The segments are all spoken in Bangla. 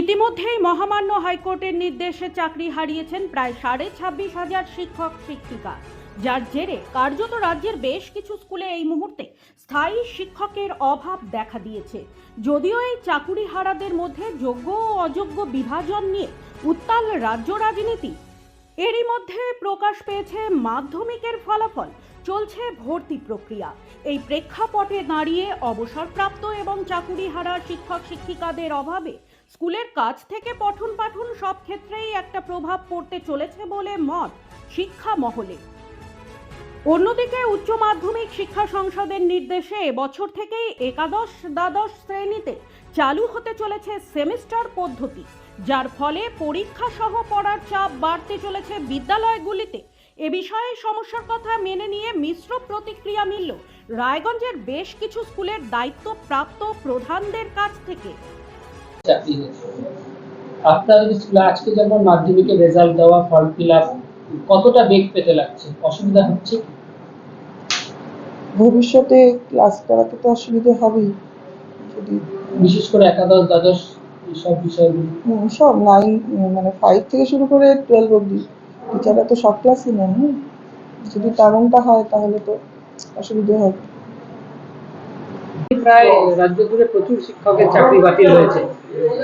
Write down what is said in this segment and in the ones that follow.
ইতিমধ্যেই মহামান্য হাইকোর্টের নির্দেশে চাকরি হারিয়েছেন প্রায় সাড়ে ছাব্বিশ হাজার শিক্ষক, শিক্ষিকা। যার জেরে কার্যত রাজ্যের বেশ কিছু স্কুলে এই মুহূর্তে স্থায়ী শিক্ষকের অভাব দেখা দিয়েছে। যদিও এই চাকুরি হারাদের মধ্যে যোগ্য ও অযোগ্য বিভাজন নিয়ে উত্তাল রাজ্য রাজনীতি, এরই মধ্যে প্রকাশ পেয়েছে মাধ্যমিকের ফলাফল, চলছে ভর্তি প্রক্রিয়া। এই প্রেক্ষাপটে দাঁড়িয়ে অবসরপ্রাপ্ত এবং চাকুরিহারা শিক্ষক, শিক্ষিকাদের অভাবে স্কুলের কাজ থেকে পঠন পাঠন সব ক্ষেত্রেই একটা প্রভাব পড়তে চলেছে বলে মত শিক্ষা মহলে। অন্যদিকে উচ্চ মাধ্যমিক শিক্ষা সংসদের নির্দেশে বছর থেকেই একাদশ দ্বাদশ শ্রেণীতে চালু হতে চলেছে সেমিস্টার পদ্ধতি, যার ফলে পরীক্ষা সহ পড়ার চাপ বাড়তে চলেছে বিদ্যালয়গুলিতে। এ বিষয়ে সমস্যার কথা মেনে নিয়ে মিশ্র প্রতিক্রিয়া মিলল রায়গঞ্জের বেশ কিছু স্কুলের দায়িত্বপ্রাপ্ত প্রধানদের কাছ থেকে। চাকরি হয়েছে। আপনাদের স্কুলে আজকে যেমন মাধ্যমিকের রেজাল্ট দেওয়া ফর্ম ফিল আপ কতটা বেগ পেতে লাগছে? অসুবিধা হচ্ছে কি? ভবিষ্যতে ক্লাস করাতে তো অসুবিধে হবেই। যদি বিশেষ করে একাদশ দ্বাদশ সব বিষয়গুলো। সব নাইন মানে ফাইভ থেকে শুরু করে টুয়েলভ অবধি। টিচাররা তো সব ক্লাসই নেন না যদি তেমনটা হয় তাহলে তো অসুবিধে হবে। প্রায় রাজ্য জুড়ে প্রচুর শিক্ষকের চাকরি বাতিল হয়েছে।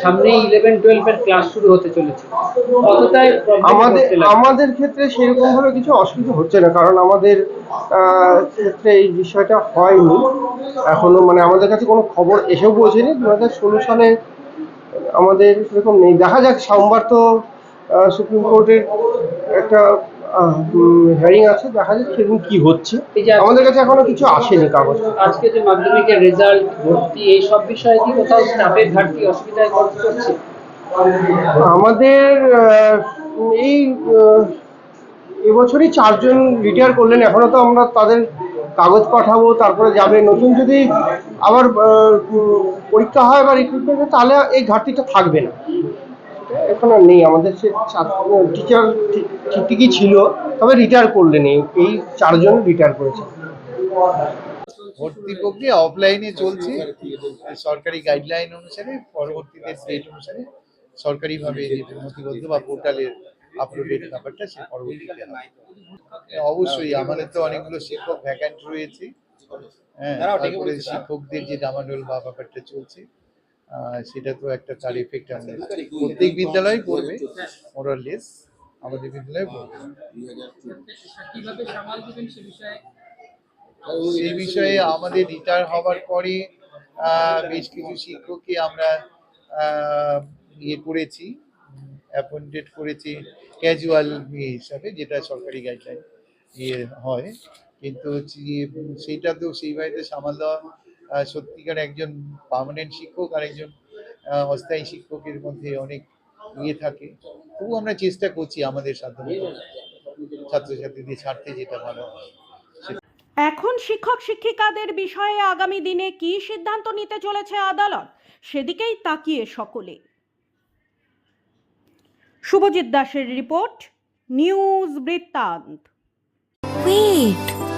সামনে ইলেভেন টুয়েলভ এর ক্লাস শুরু হতে চলেছে। কতটাই আমাদের আমাদের ক্ষেত্রে সেরকম ভাবে কিছু অসুবিধা হচ্ছে না কারণ আমাদের ক্ষেত্রে এই বিষয়টা হয়নি। এখনও মানে আমাদের কাছে কোনো খবর এসেও পৌঁছেনি। দু হাজার ষোলো সালে আমাদের সেরকম নেই। দেখা যাক সোমবার তো সুপ্রিম কোর্টের একটা হিয়ারিং আছে দেখা যাক সেরকম কি হচ্ছে। আমাদের কাছে এখনও কিছু আসেনি কাগজ। আজকে যে মাধ্যমিকের রেজাল্ট ভর্তি এই সব বিষয়ে কি কোথাও স্টাফের ঘাটতি অসুবিধায় হচ্ছে আমাদের এই এবছরই চারজন রিটায়ার করলেন। এখনও তো আমরা তাদের কাগজ পাঠাবো তারপরে যাবে। নতুন যদি আবার পরীক্ষা হয় বা রিক্রুটমেন্ট হয় তাহলে এই ঘাটতিটা থাকবে না। এখন আর নেই, আমাদের সে টিচার ঠিকই ছিল, তবে রিটায়ার করলেন এই চারজন রিটায়ার করেছে ভর্তি প্রক্রিয়া অফলাইনে চলছে, সরকারি গাইডলাইন অনুসারে, পরবর্তীতে ডেট অনুসারে সরকারিভাবে নথিবদ্ধ বা পোর্টালের আপলোডের ব্যাপারটা সে পরবর্তীতে অবশ্যই আমাদের তো অনেকগুলো শিক্ষক ভ্যাকান্ট রয়েছে হ্যাঁ শিক্ষকদের যে ডামাডোল বা ব্যাপারটা চলছে সেটা তো একটা তার এফেক্ট আমাদের প্রত্যেক বিদ্যালয়ে পড়বে মোরালেস আমাদের বিদ্যালয়ে পড়বে। কীভাবে সামাল দিবেন সে বিষয়ে? সেই বিষয়ে আমাদের রিটায়ার হওয়ার পরে আহ, বেশ কিছু শিক্ষককে আমরা ইয়ে করেছি অ্যাপয়েন্টেড করেছি ক্যাজুয়াল হিসাবে যেটা সরকারি গাইডলাইন ইয়ে হয়। কিন্তু সেইটা তো সেইভাবে সামাল দেওয়া সত্যিকার একজন পার্মানেন্ট শিক্ষক আর একজন অস্থায়ী শিক্ষকের মধ্যে অনেক ইয়ে থাকে। তবু আমরা চেষ্টা করছি আমাদের সাধ্যমতো ছাত্রছাত্রীদের ছাড়তে যেটা ভালো এখন শিক্ষক শিক্ষিকাদের বিষয়ে আগামী দিনে কি সিদ্ধান্ত নিতে চলেছে আদালত? সেদিকেই তাকিয়ে সকলে। শুভজিৎ দাসের রিপোর্ট নিউজ বৃত্তান্ত। Wait.